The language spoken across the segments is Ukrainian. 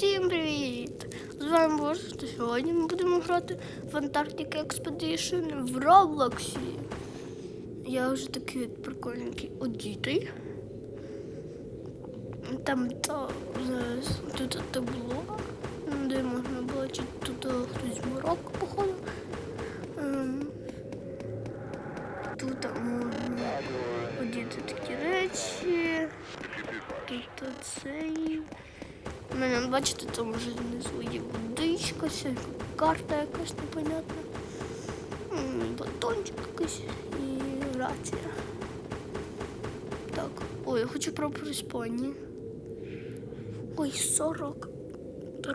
Всім привіт! З вами Боже, та сьогодні ми будемо грати в Antarctic Expedition в Роблоксі. Я вже такий прикольненький одітий. Там то зараз тут табло, де можна бачити тут хтось з Марокко, походу. Ем, Тут можна одіти такі речі. Тут цей. Мене, бачите, там вже внизу є водичка, карта якась непонятна. Батончик якийсь і рація. Так. Ой, я хочу про приспання. Ой, 40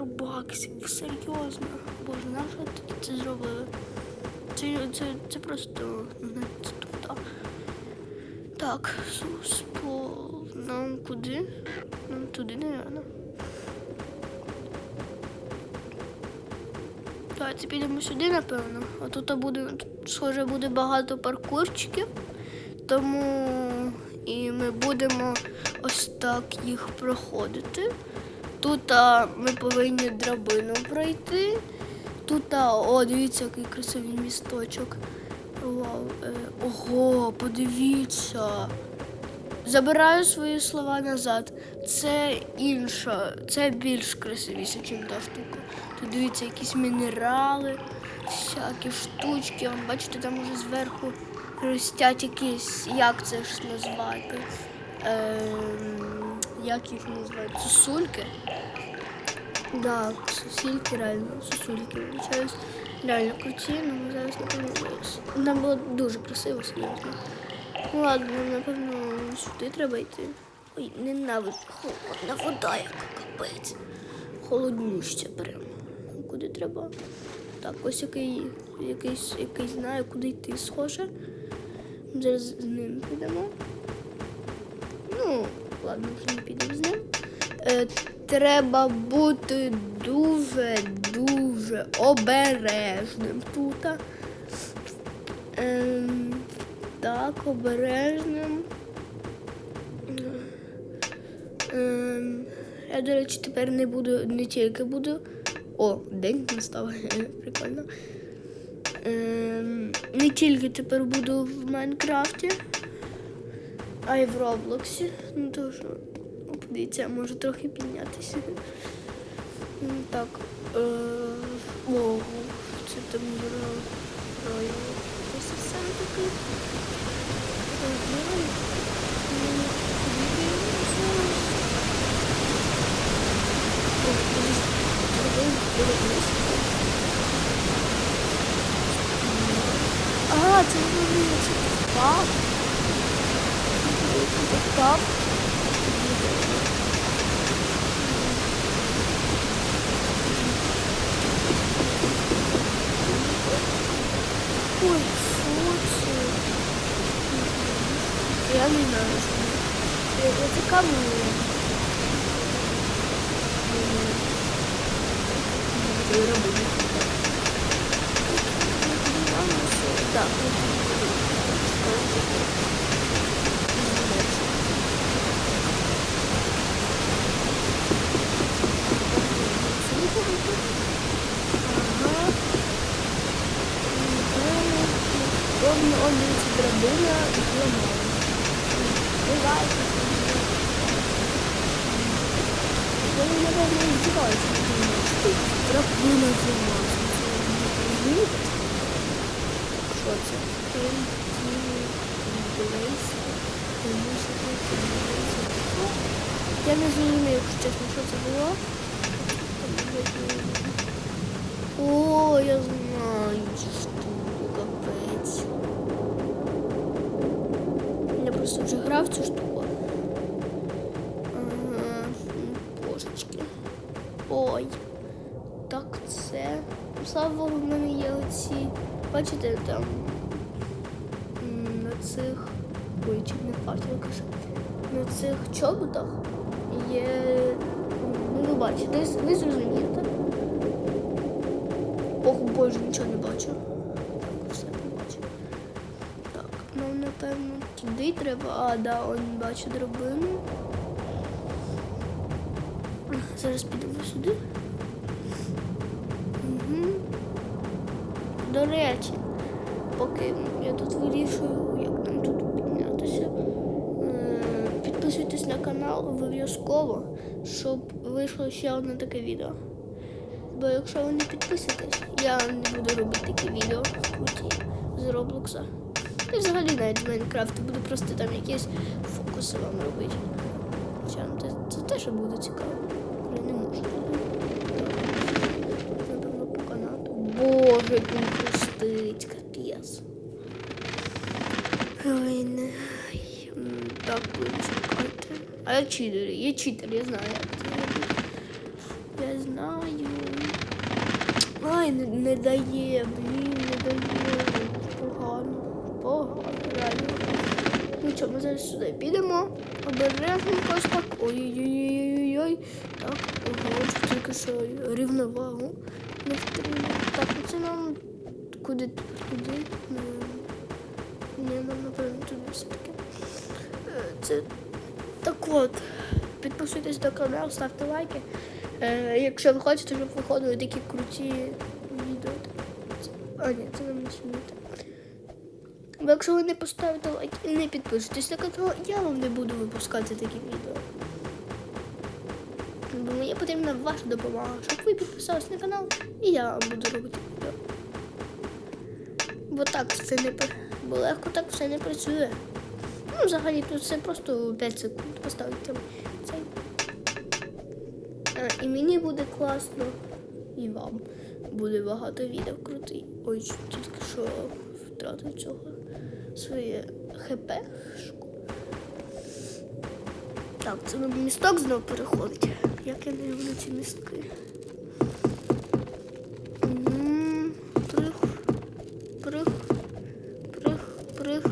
баксів, серйозно. Боже, нащо це зробили? Це, це, це просто не це туди. Так, сус нам куди? Нам туди, напевно. Давайте підемо сюди, напевно. А тут буде, схоже, буде багато паркурчиків. Тому і ми будемо ось так їх проходити. Тут а, ми повинні драбину пройти. Тут, а, о, дивіться, який красивий місточок. Вау. Е, ого, подивіться. Забираю свої слова назад. Це інша, це більш красивіше, ніж та штука. Тут дивіться, якісь мінерали, всякі штучки. Вон, бачите, там уже зверху ростять якісь, як це ж назвати? Ем, як їх називають? Сосульки? Да, сосульки реально, сосульки. Реально круті, але зараз не подивимось. Там було дуже красиво, серйозно. Ладно, напевно, сюди треба йти. Ой, ненавиджу. Холодна вода, яка капець. Холоднюща прям. Куди треба? Так, ось який, якийсь, який знає, куди йти схоже. Зараз з ним підемо. Ну, ладно, вже не підемо з ним. Е, треба бути дуже-дуже обережним тут. Ем, так, обережним. Ем, я, до речі, тепер не буду, не тільки буду. О, день настав, прикольно. Ем, не тільки тепер буду в Майнкрафті, а й в Роблоксі. Ну то що, ну, подивіться, може трохи піднятися. Так. Е, о, це там рой. Це сам такий. Ой, м, дивимося. О, дивись, дивись, дивись. А, це вони це впав. Це впав. Ой, що це? Я не знаю, що це. Я це камінь. Це робити. Так. Ага. Ровно он ламає. Буває. Вони, напевно, відчуваються. Драбина зламалася. Розумієте? Що? Я не зрозумів, якщо чесно, що це було. О, я знаю вже цю штуку. Божечки. Ой. Так, це. Слава Богу, в мене є оці. Бачите, там на цих. Ой, чуть не впав, я. На цих чоботах є. Ну, ви бачите, ви зрозумієте. Ох, боже, нічого не бачу. Напевно туди треба. А, да, он бачу драбину. Зараз підемо сюди. Угу. До речі, поки я тут вирішую, як нам тут піднятися. е, Підписуйтесь на канал обов'язково, щоб вийшло ще одне таке відео. Бо якщо ви не підписуєтесь, я не буду робити такі відео круті з Роблокса. Взагалі навіть з Майнкрафту буду просто там якісь фокуси вам робити. Це, це теж буде цікаво. Я не можу. Напевно, по канату. Боже, він хрустить, капець. Ой, не. Так, чекати. А я читер, я читер, я знаю, як це робити. Я знаю. Ай, не, не дає, блін, не дає. Що, ми зараз сюди підемо. Обережненько ось так. Ой-ой-ой-ой-ой. Так, ого, тільки що рівновагу не втримав. Так, ну це нам куди туди? Ну, нам напевно туди все-таки. Е, Це так от. Підписуйтесь на канал, ставте лайки. Е, якщо ви хочете, щоб виходили такі круті відео. А, ні, це нам не сюди. Бо якщо ви не поставите лайк і не підпишетесь на канал, я вам не буду випускати такі відео. Бо мені потрібна ваша допомога, щоб ви підписались на канал, і я вам буду робити відео. Бо так це не бо легко так все не працює. Ну, взагалі тут це просто 5 секунд поставити цей. А, і мені буде класно, і вам буде багато відео крутий. Ой, тільки що втратив цього своє хп. Так, це нам місток знов переходить. Як я не люблю ці містки. Прих, прих, прих.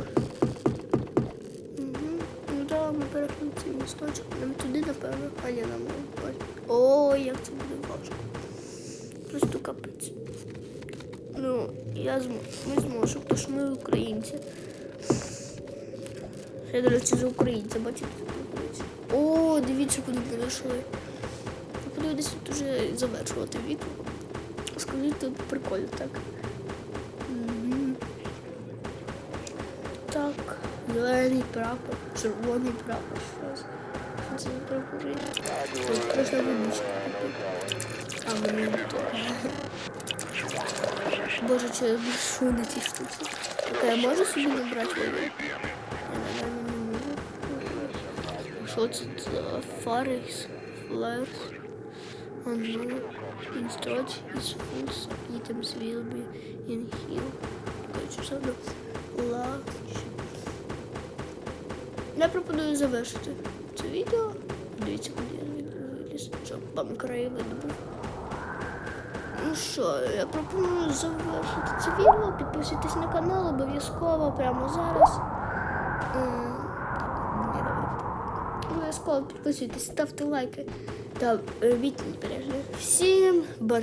Ну да, ми перейшли цей місточок. Нам туди, напевно, а ні, нам не. О, як це буде важко. Просто капець. Ну, я зможу, ми зможемо, тому що ми українці. Я, до речі, за українця, бачите, тут. О, дивіться, куди дійшли. Пропоную десь тут уже завершувати відео. Скажіть, тут прикольно так. Так, зелений прапор, червоний прапор. Що це за прапори? Можна виничку. А мені не. Боже, що я душу на ці штуки. Так, я можу собі набрати? Що це за фарис? Флерс? А ну, instruct is foods, items will be in here. Короче, все одно. Лач. Я пропоную завершити це відео. Дивіться, куди я виліз, щоб вам краєвид був. Ну що, я пропоную завершити це відео. Підписуйтесь на канал обов'язково прямо зараз. Е, так, ні, Обов'язково підписуйтесь, ставте лайки та робіть перегляд. Всім бар.